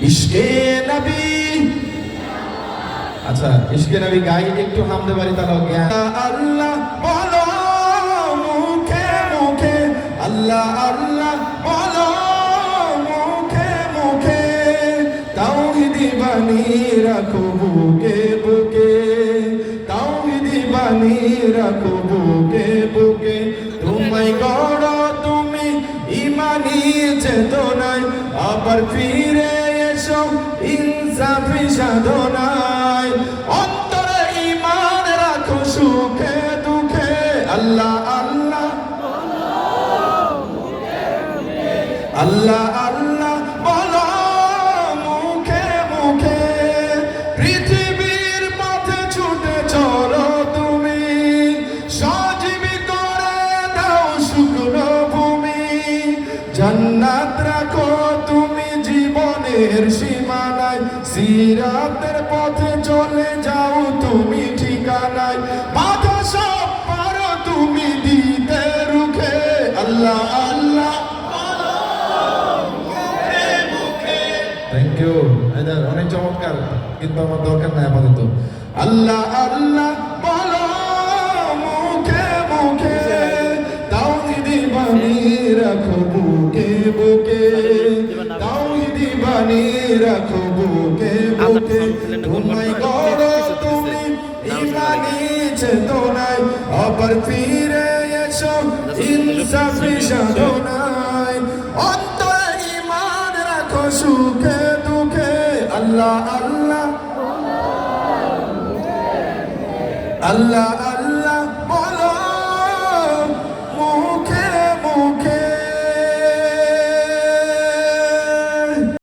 ইশকে নবী। আচ্ছা ইশকে নবী গাই একটু পারি তাহলে জ্ঞান আল্লাহ বলো মুখে মুখে। আল্লাহ আল্লাহ, বলো মুখে মুখে। বানি রাখো বুকে বুকে। তাওহিদি বানি রাখো বুকে বুকে। তোমায় গড় তুমি ইমানি চেতনায় আবার ফিরে এসো ইনসাফি অন্তরে ইমান রাখো সুখে দুঃখে। আল্লাহ আল্লাহ। আল্লাহ আল্লাহ, বলো মুখে মুখে। পৃথিবীর পথে ছুটে চলো তুমি। সজীবী করে দাও শুকনো ভূমি। জান্নাত জীবনের সীমানায় সিরাতের পথে চলে যাও তুমি ঠিকানায়। বাধা সব পারো তুমি দিতে রুখে। আল্লাহ আল্লাহ। থ্যাংক ইউ অনেক চমৎকার। কিন্তু আমার দরকার নাই আপাতত। আল্লাহ আল্লাহ বলো মুখে মুখে। রাখো বুকে বুকে বানি রাখো বুকে বুকে। তোমায় গড়ো তুমি ইমানি চেতনায়। আবার ফিরে এসো ইনসাফি সাধনায় অন্তরে ইমান রাখো সুখে দুঃখে। আল্লাহ আল্লাহ। আল্লাহ